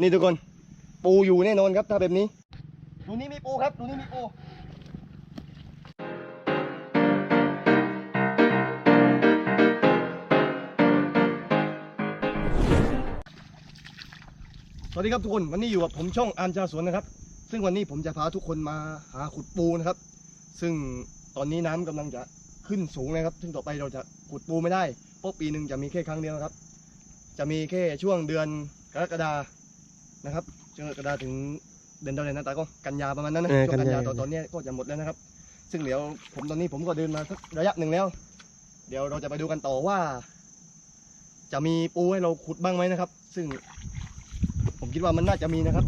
นี่ทุกคน ปูอยู่แน่นอนครับถ้าแบบนี้ดูนี่มีปูครับดูนี่มีปูสวัสดีครับทุกคนวันนี้อยู่กับผมช่องอามชาสวนนะครับ ซึ่งวันนี้ผมจะพาทุกคนมาหาขุดปูนะครับ ซึ่งตอนนี้น้ำกำลังจะขึ้นสูงนะครับ ซึ่งต่อไปเราจะขุดปูไม่ได้เพราะปีหนึ่งจะมีแค่ครั้งเดียวนะครับ จะมีแค่ช่วงเดือนกรกฎา นะครับช่วงกรกฎาถึงเดือนเท่าไหร่นะตาก็กันยาประมาณนั้นนะเออช่วงกันยากันยา ตอนตอนเนี้ยก็จะหมดแล้วนะครับ ซึ่งเดี๋ยวผมตอนนี้ผมก็เดินมาสักระยะหนึ่งแล้ว เดี๋ยวเราจะไปดูกันต่อว่า จะมีปูให้เราขุดบ้างไหมนะครับ ซึ่ง ผมคิดว่ามันน่าจะมีนะครับ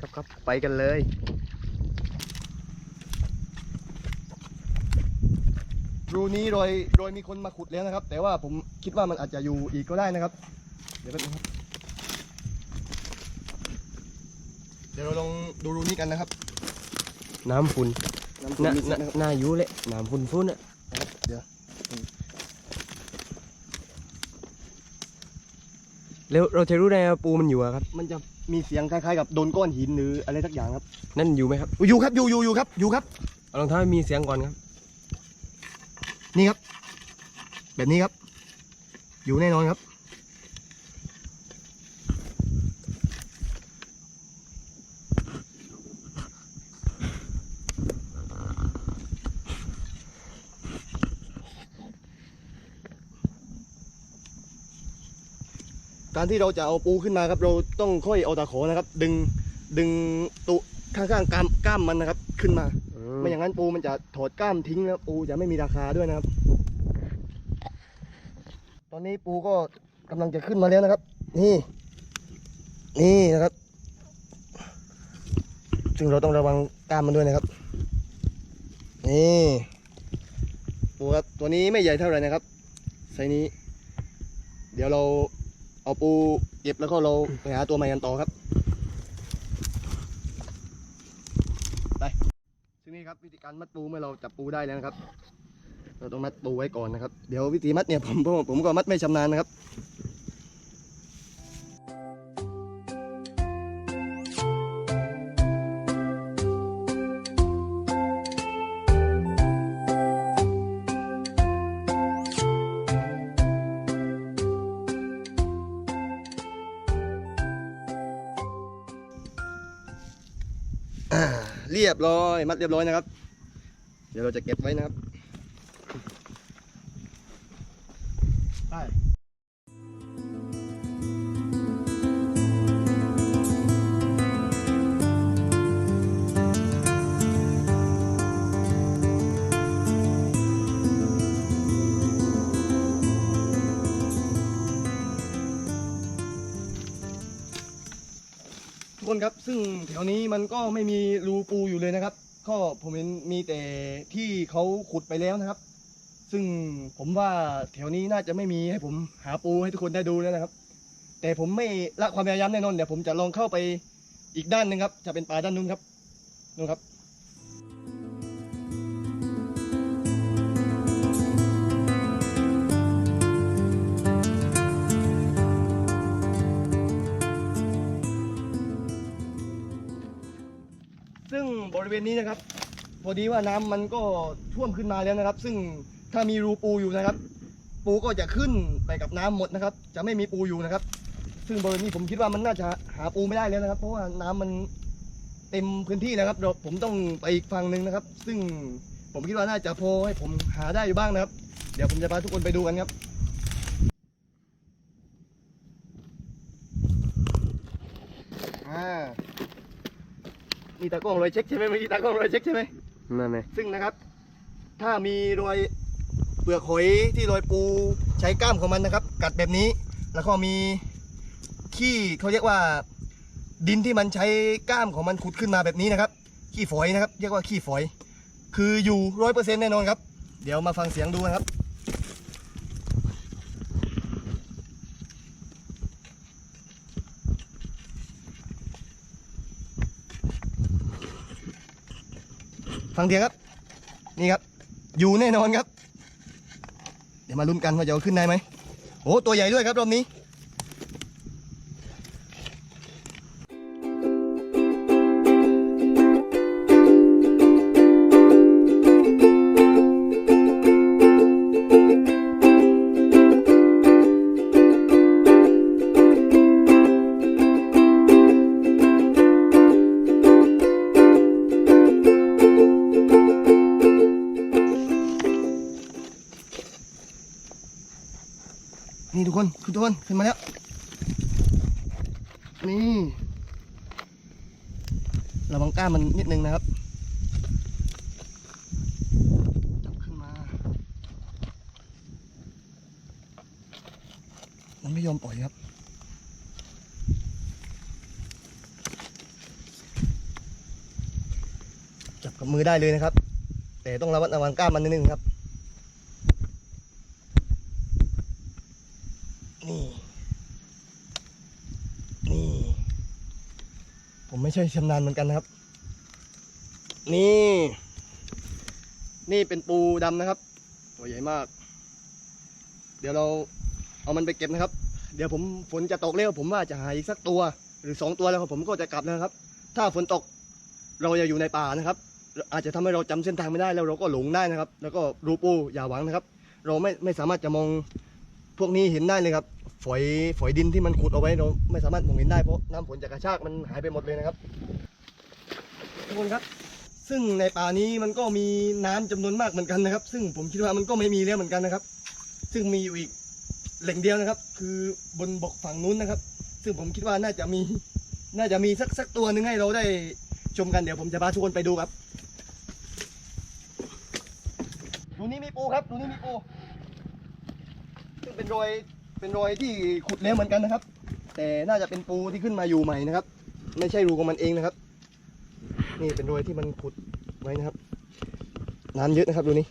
ครับครับไปกันเลย รูนี้โดยโดยมีคนมาขุดแล้วนะครับ แต่ว่าผมคิดว่ามันอาจจะอยู่อีกก็ได้นะครับ เดี๋ยวแป๊บนึงครับ เดี๋ยวเราลองดูรูนี้กันนะครับ น้ำฝุ่นน้ำขุดน่านิดน่านะครับน่าอยู่เลยน้ำฝุ่นฝุ่นอะเดี๋ยวแล้วเราจะรู้ได้ว่าปูมันอยู่อะครับ มันจะมีเสียงคล้ายๆกับโดนก้อนหินหรืออะไรสักอย่างครับ นั่นอยู่ไหมครับอยู่ครับอยู่อยู่อยู่ครับอยู่ครับเอารองเท้าให้มีเสียงก่อนครับ นี่ครับ แบบนี้ครับ อยู่แน่นอนครับ การที่เราจะเอาปูขึ้นมาครับ เราต้องค่อยเอาตะขอนะครับ ดึงดึงตุข้างๆกล้ามกล้ามมันนะครับ ขึ้นมา ไม่อย่างนั้นปูมันจะถอดกล้ามทิ้งแล้วปูจะไม่มีราคาด้วยนะครับ ตอนนี้ปูก็กำลังจะขึ้นมาแล้วนะครับ นี่ นี่นะครับ ซึ่งเราต้องระวังกล้ามมันด้วยนะครับ นี่ปูครับตัวนี้ไม่ใหญ่เท่าไหร่นะครับไซส์นี้ เดี๋ยวเรา เอาปูเก็บแล้วก็เราไปหาตัวใหม่กันต่อครับ ไปซึ่งนี่ครับวิธีการมัดปูเมื่อเราจับปูได้แล้วนะครับ เราต้องมัดปูไว้ก่อนนะครับ เดี๋ยววิธีมัดเนี่ยผมผมผมก็มัดไม่ชำนาญนะครับ เรียบร้อย มัดเรียบร้อยนะครับ เดี๋ยวเราจะเก็บไว้นะครับไป คนครับ ซึ่งแถวนี้มันก็ไม่มีรูปูอยู่เลยนะครับ ก็ผมเห็นมีแต่ที่เขาขุดไปแล้วนะครับ ซึ่งผมว่าแถวนี้น่าจะไม่มีให้ผมหาปูให้ทุกคนได้ดูแล้วนะครับ แต่ผมไม่ละความพยายามแน่นอนเดี๋ยวผมจะลองเข้าไปอีกด้านหนึ่งครับ จะเป็นป่าด้านนู้นครับนู่นครับ ริเวณนี้นะครับ พอดีว่าน้ำมันก็ท่วมขึ้นมาแล้วนะครับ ซึ่งถ้ามีรูปูอยู่นะครับ ปูก็จะขึ้นไปกับน้ำหมดนะครับ จะไม่มีปูอยู่นะครับ ซึ่งบริเวณนี้ผมคิดว่ามันน่าจะหาปูไม่ได้แล้วนะครับ เพราะว่าน้ำมันเต็มพื้นที่นะครับเดี๋ยวผมต้องไปอีกฝั่งหนึ่งนะครับ ซึ่งผมคิดว่าน่าจะพอให้ผมหาได้อยู่บ้างนะครับ เดี๋ยวผมจะพาทุกคนไปดูกันครับ อ่านี่ตากล้องรอยเช็คใช่ไหมเมื่อกี้ตากล้องรอยเช็คใช่ไหมนั่นไงซึ่งนะครับ ถ้ามีรอยเปลือกหอยที่รอยปูใช้กล้ามของมันนะครับ กัดแบบนี้ แล้วก็มีขี้เขาเรียกว่า ดินที่มันใช้กล้ามของมันขุดขึ้นมาแบบนี้นะครับ ขี้ฝอยนะครับ เรียกว่าขี้ฝอย คืออยู่ร้อยเปอร์เซ็นต์แน่นอนครับ เดี๋ยวมาฟังเสียงดูนะครับ ฟังเสียงครับ นี่ครับ อยู่แน่นอนครับ เดี๋ยวมาลุ้นกันว่าจะเอาขึ้นได้ไหมโอ้ตัวใหญ่ด้วยครับรอบนี้ นี่ทุกคนคือทุกคนขึ้นมาแล้ว นี่ระวังก้ามมันนิดนึงนะครับจับขึ้นมา มันไม่ยอมปล่อยครับจับกับมือได้เลยนะครับ แต่ต้องระมัดระวังกล้ามมันนิดนึงครับ นี่ นี่ ผมไม่ใช่ชำนาญเหมือนกันนะครับ นี่ นี่เป็นปูดำนะครับ ตัวใหญ่มาก เดี๋ยวเราเอามันไปเก็บนะครับ เดี๋ยวผมฝนจะตกแล้วผมว่าจะหาอีกสักตัว หรือสองตัวแล้วผมก็จะกลับนะครับ ถ้าฝนตกเราจะอยู่ในป่านะครับ อาจจะทำให้เราจำเส้นทางไม่ได้แล้วเราก็หลงได้นะครับ แล้วก็รูปูอย่าหวังนะครับ เราไม่ไม่สามารถจะมอง พวกนี้เห็นได้เลยครับ ฝอยฝอยดินที่มันขุดเอาไว้เราไม่สามารถมองเห็นได้เพราะน้ำฝนจากกระชากมันหายไปหมดเลยนะครับทุกคนครับ ซึ่งในป่านี้มันก็มีน้ำจำนวนมากเหมือนกันนะครับ ซึ่งผมคิดว่ามันก็ไม่มีแล้วเหมือนกันนะครับ ซึ่งมีอยู่อีกแหล่งเดียวนะครับ คือบนบกฝั่งนู้นนะครับ ซึ่งผมคิดว่าน่าจะมีน่าจะมีสักสักตัวหนึ่งให้เราได้ชมกันเดี๋ยวผมจะพาทุกคนไปดูครับดูนี่มีปูครับดูนี่มีปูซึ่ง เป็นรอยเป็นรอยที่ขุดแล้วเหมือนกันนะครับ แต่น่าจะเป็นปูที่ขึ้นมาอยู่ใหม่นะครับ ไม่ใช่รูของมันเองนะครับ นี่เป็นรอยที่มันขุดไว้นะครับน้ำเยอะนะครับดูนี่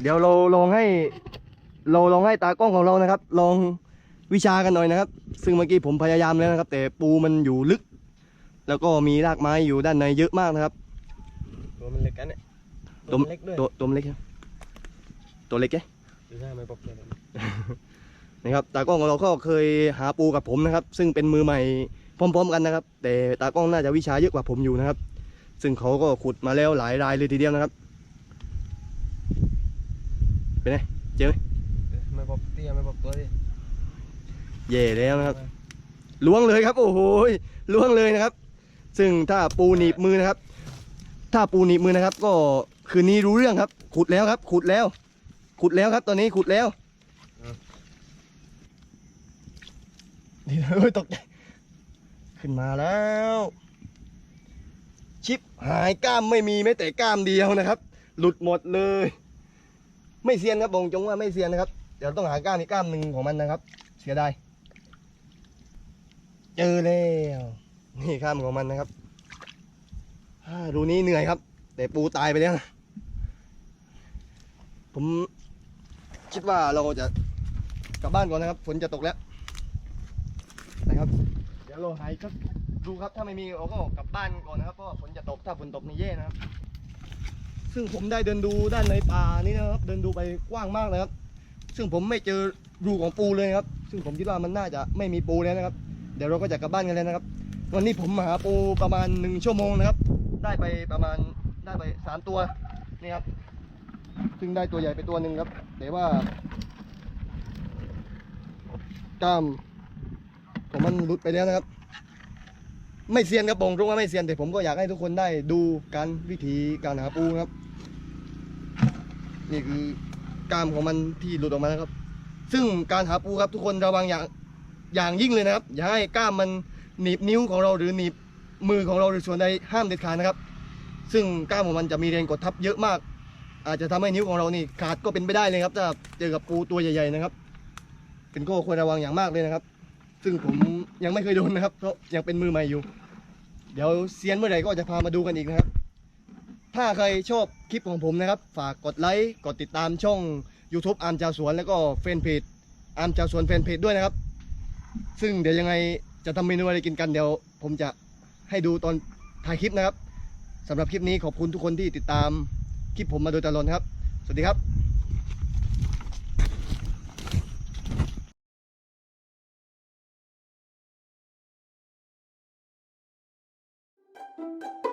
เดี๋ยวเราลองให้เราลองให้ตากล้องของเรานะครับ ลองวิชากันหน่อยนะครับ ซึ่งเมื่อกี้ผมพยายามแล้วนะครับ แต่ปูมันอยู่ลึก แล้วก็มีรากไม้อยู่ด้านในเยอะมากนะครับ ตัวมันเล็กกันเนี่ยตัวเล็กด้วยตัวตัวมันเล็กครับตัวเล็กแก ดูหน้าไม่ปกเลยนะครับตากล้องของเราก็เคยหาปูกับผมนะครับ ซึ่งเป็นมือใหม่พร้อม ๆ กันนะครับ แต่ตากล้องน่าจะวิชาเยอะกว่าผมอยู่นะครับ ซึ่งเขาก็ขุดมาแล้วหลายรายเลยทีเดียวนะครับเป็นไงเจอไหมไม่ปกเตี้ยไม่ปกตัวดิเย่แล้วนะครับล้วงเลยครับ โอ้โหล้วงเลยนะครับ ซึ่งถ้าปูหนีบมือนะครับ ถ้าปูหนีบมือนะครับ ก็คืนนี้รู้เรื่องครับ ขุดแล้วครับ ขุดแล้ว ขุดแล้วครับตอนนี้ขุดแล้วนี่เฮ้ยตกใจขึ้นมาแล้ว ชิปหายกล้ามไม่มีแม้แต่กล้ามเดียวนะครับ หลุดหมดเลย ไม่เซียนครับบงจงว่าไม่เซียนนะครับเดี๋ยวต้องหากล้ามอีกกล้ามหนึ่งของมันนะครับ เสียดายเจอแล้วนี่ข้ามของมันนะครับดูนี้เหนื่อยครับ แต่ปูตายไปแล้วผม คิดว่าเราจะกลับบ้านก่อนนะครับ ฝนจะตกแล้วนะครับ เดี๋ยวเราหายสักดูครับถ้าไม่มีเราก็กลับบ้านก่อนนะครับเพราะว่าฝนจะตกถ้าฝนตกนี่แย่นะครับ ซึ่งผมได้เดินดูด้านในป่านี่นะครับ เดินดูไปกว้างมากเลยครับ ซึ่งผมไม่เจอรูของปูเลยครับ ซึ่งผมคิดว่ามันน่าจะไม่มีปูแล้วนะครับ เดี๋ยวเราก็จะกลับบ้านกันแล้วนะครับ วันนี้ผมหาปูประมาณหนึ่งชั่วโมงนะครับ ได้ไปประมาณได้ไปสามตัวนี่ครับ ซึ่งได้ตัวใหญ่ไปตัวหนึ่งครับ แต่ว่ากล้ามผมมันหลุดไปแล้วนะครับ ไม่เซียนครับบองตรงว่าไม่เซียนแต่ผมก็อยากให้ทุกคนได้ดูการวิธีการหาปูครับ นี่คือกล้ามของมันที่หลุดออกมานะครับ ซึ่งการหาปูครับทุกคนระวังอย่างอย่างยิ่งเลยนะครับ อย่าให้กล้ามมันหนีบนิ้วของเราหรือหนีบมือของเราหรือส่วนใดห้ามเด็ดขาดนะครับ ซึ่งกล้ามของมันจะมีแรงกดทับเยอะมาก อาจจะทำให้นิ้วของเรานี่ขาดก็เป็นไปได้เลยครับถ้าเจอกับปูตัวใหญ่ๆนะครับ เป็นข้อควรระวังอย่างมากเลยนะครับ ซึ่งผมยังไม่เคยโดนนะครับ เพราะยังเป็นมือใหม่อยู่ เดี๋ยวเซียนเมื่อไหร่ก็จะพามาดูกันอีกนะครับ ถ้าใครชอบคลิปของผมนะครับ ฝากกดไลค์กดติดตามช่อง YouTube อาร์มชาวสวนแล้วก็แฟนเพจอาร์มชาวสวนแฟนเพจด้วยนะครับ ซึ่งเดี๋ยวยังไงจะทำเมนูอะไรกินกันเดี๋ยว ผมจะให้ดูตอนถ่ายคลิปนะครับสำหรับคลิปนี้ขอบคุณทุกคนที่ติดตาม คลิปผมมาโดยตลอดนะครับ สวัสดีครับ Thank